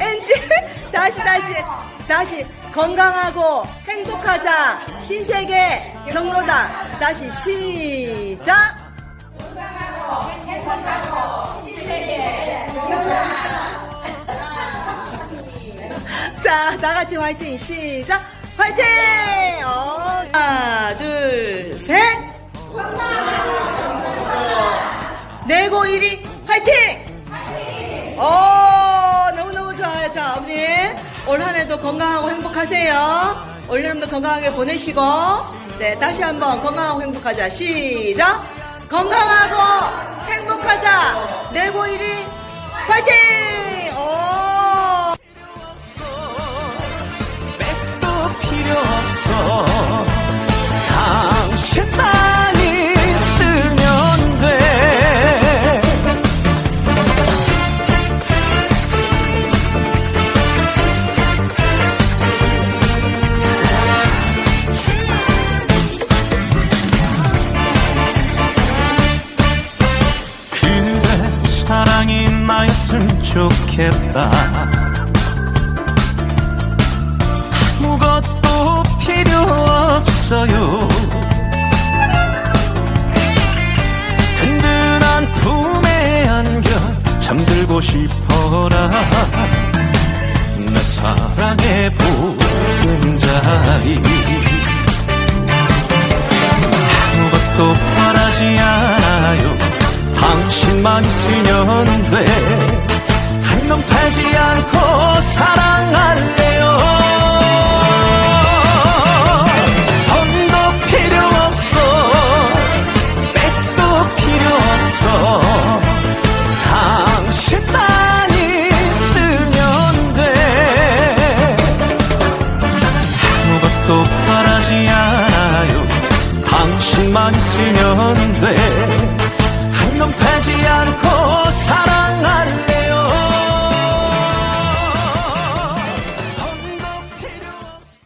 엔지 다시 다시 다시 건강하고 행복하자. 신세계 경로당 다시 시작 자, 다 같이 화이팅! 시작! 화이팅! 어, 하나, 둘, 셋! 내고 일이 화이팅! 어, 너무너무 좋아요. 자, 어머니. 올한 해도 건강하고 행복하세요. 올 여름도 건강하게 보내시고, 네, 다시 한번 건강하고 행복하자. 시작! 건강하고 행복하자! 내고 일이 화이팅! 좋겠다. 아무것도 필요 없어요. 든든한 품에 안겨 잠들고 싶어라. 내 사랑의 보금자리 아무것도 바라지 않아요. 당신만 있으면 돼 한놈 팔지 않고 사랑할래요. 선도 필요 없어 백도 필요 없어. 당신만 있으면 돼. 아무것도 바라지 않아요. 당신만 있으면 않고